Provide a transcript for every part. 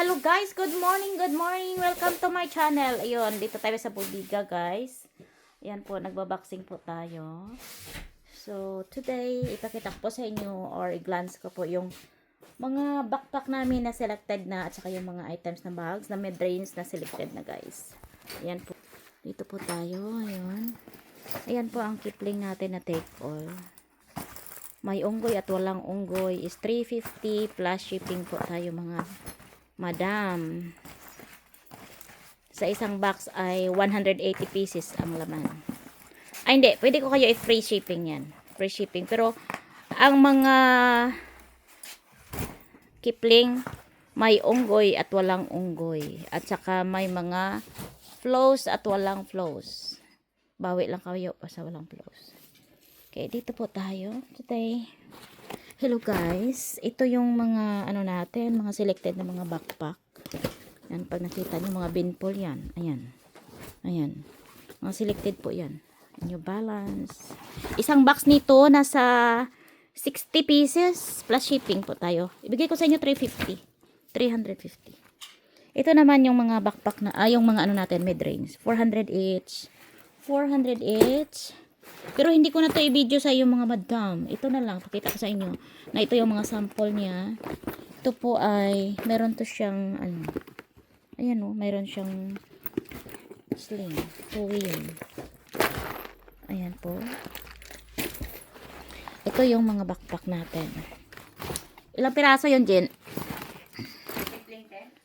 Hello guys, good morning, good morning. Welcome to my channel. Ayun, dito tayo sa bodega guys. Ayan po, nagbaboxing po tayo. So, today, ipakita ko po sa inyo or i-glance ko po yung mga backpack namin na selected na at saka yung mga items na bags na mid-range na selected na guys. Ayan po. Dito po tayo. Ayun. Ayan po ang kipling natin na take all. May unggoy at walang unggoy is 350 plus shipping po tayo mga madam. Sa isang box ay 180 pieces ang laman. Ay hindi, pwede ko kayo i-free shipping yan. Free shipping. Pero ang mga kipling may unggoy at walang unggoy. At saka may mga flows at walang flows. Bawi lang kayo sa walang flows. Okay, dito po tayo today. Hello guys, ito yung mga ano natin, mga selected na mga backpack. Yan, pag nakita nyo mga binpol yan. Ayan. Ayan. Mga selected po yan. New Balance. Isang box nito nasa 60 pieces plus shipping po tayo. Ibigay ko sa inyo 350. 350. Ito naman yung mga backpack na, ah, yung mga ano natin, mid-range. 400 each. 400 each. Pero hindi ko na to i-video sa iyo mga madam. Ito na lang, pakita ko sa inyo na ito yung mga sample niya. Ito po ay, meron to siyang, ano, ayan o, meron siyang sling, wheel. Ayan po. Ito yung mga backpack natin. Ilang piraso yun, Jen?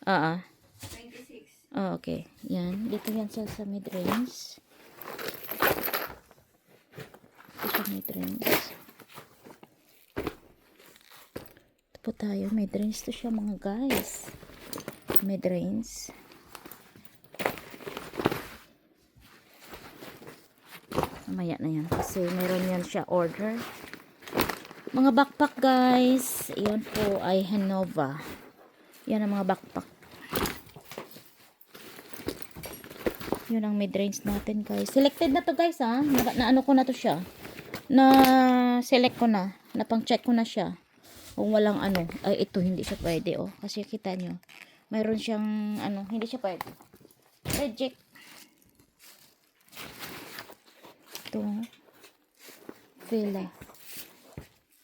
Oo. 26. Oh, okay. Yan. Dito yan sa, sa mid-range. Siya mid-range. Ito po tayo. Mid-range to siya mga guys. Mid-range. Mamaya na yan. Kasi meron yan siya order. Mga backpack guys. Iyon po ay Hanova. Yan ang mga backpack. Yun ang mid-range natin guys. Selected na to guys ha. Na, na ano ko na to siya. Na select ko na. Na pang check ko na siya. Kung walang ano. Ay ito hindi siya pwede oh. Kasi kita nyo. Mayroon siyang ano. Hindi siya pwede. Reject. Ito. Villa.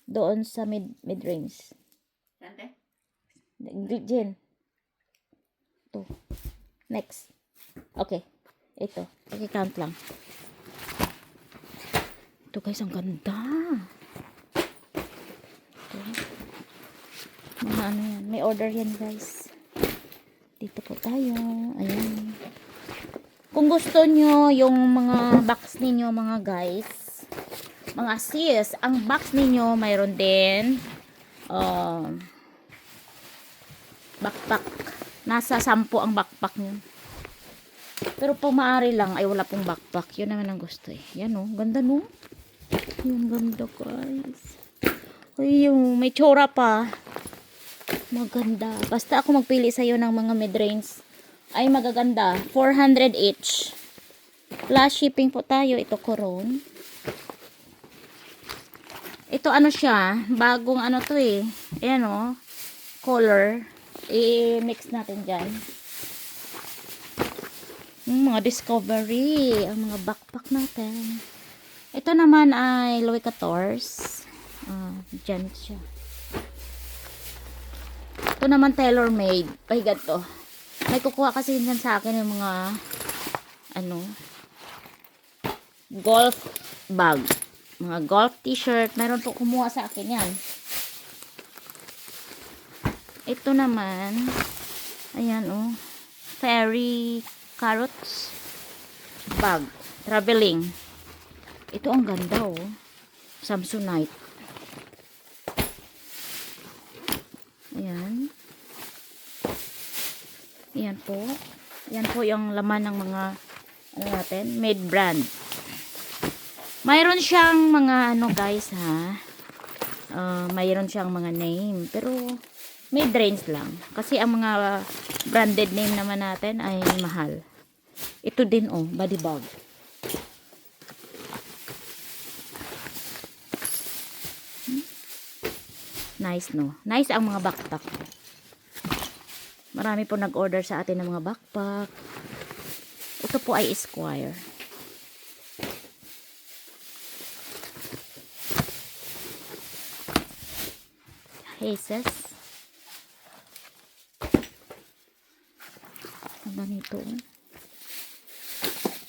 Doon sa mid mid-range. Sante? Jen. Ito. Next. Okay. Ito. I-count lang. Ito guys, ang ganda. Ito. Mga ano yan. May order yan guys. Dito po tayo. Ayan. Kung gusto nyo yung mga box ninyo mga guys, mga sis, ang box ninyo mayroon din um, backpack. Nasa sampu ang backpack nyo. Pero pag lang, ay wala pong backpack. Yun naman ang gusto eh. Yan oh, ganda no. Yung ganda guys. Ay, yung may tsura pa. Maganda. Basta ako magpili sa'yo ng mga mid-range. Ay magaganda. 400 each. Plus shipping po tayo. Ito Coron. Ito ano siya. Bagong ano to eh. Ayan oh. Color. I-mix natin dyan. Yung mga discovery. Ang mga backpack natin. Ito naman ay Louis XIV. Ah, dyan siya. Ito naman tailor-made. Pahigat to. May kukuha kasi dyan sa akin yung mga ano golf bag. Mga golf t-shirt. Meron po kumuha sa akin yan. Ito naman ayan oh. Fairy carrots bag. Traveling. Ito ang ganda oh. Samsonite. Ayan. Ayan po. Ayan po yung laman ng mga ano natin, made brand. Mayroon siyang mga ano guys ha. Uh, mayroon siyang mga name. Pero made range lang. Kasi ang mga branded name naman natin ay mahal. Ito din oh, body bag. Nice no. Nice ang mga backpack. Marami po nag-order sa atin ng mga backpack. Ito po ay Esquire. Haces. Ang ganito.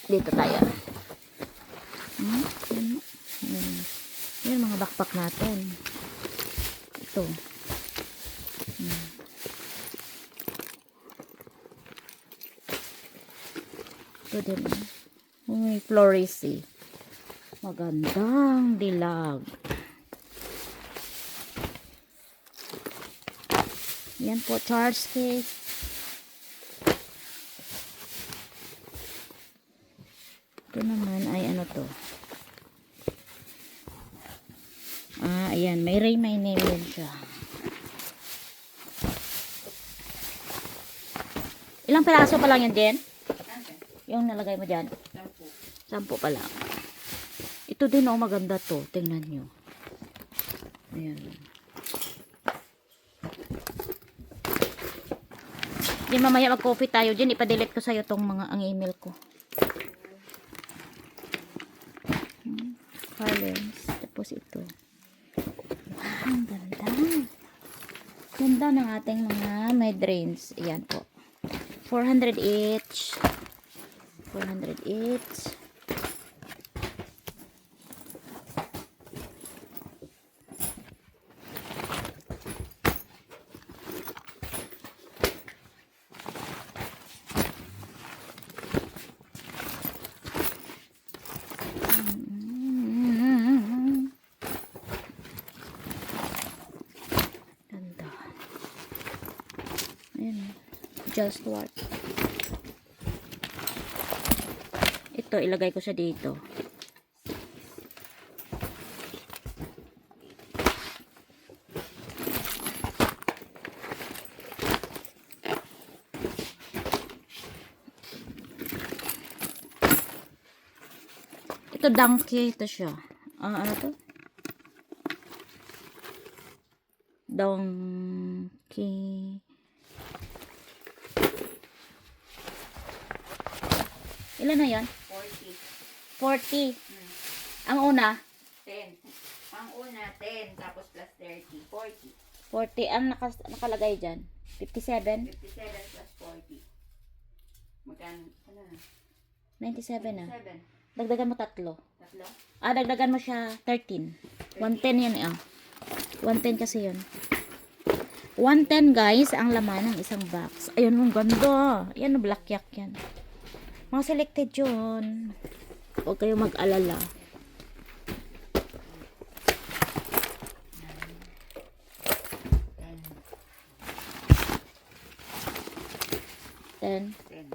Dito tayo. Hmm? Yan. Yan. Yan mga backpack natin. Ito. Hmm. Ito din. oh. May florisy. Magandang dilag. Yan po, charge case. Ito naman ay ano to. Ah, ayan. May Ray My Name din siya. Ilang peraso pa lang yan, Jen? Yung nalagay mo dyan? Sampu. Sampo pa lang. Ito din oh, maganda to. Tingnan nyo. Ayan. Di mamaya mag-coffee tayo dyan. Ipadelete ko sa'yo tong mga ang email ko. Hmm, Carlens. Tapos ito. Ang ganda. Ganda ng ating mga midrains. Ayan po. 400 each. 400 each. Ganda. Ayan. Just what. Ito, ilagay ko sa dito. Ito, donkey. Ito siya. Ah, ano to? Donkey. Ilan na yan? 40. 40. Ang una, 10. Ang una, 10. Tapos plus 30. 40. 40. Ang nakas nakalagay dyan? 57? 57 plus 40. Magkano? Ano na? 97 na. 7. Dagdagan mo tatlo. Tatlo? Ah, dagdagan mo siya 13. 110 yan eh. ah. 110 kasi yun. 110 guys, ang laman ng isang box. Ayun, ang ganda. Yan, black yak yan. Mga selected yun. Huwag kayo mag-alala. Ten. 10.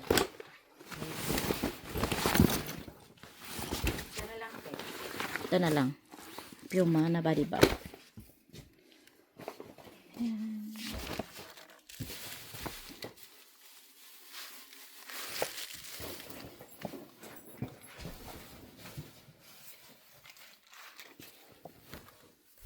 Ito na lang, 10. Ito na lang. Puma na body bag. Ayan.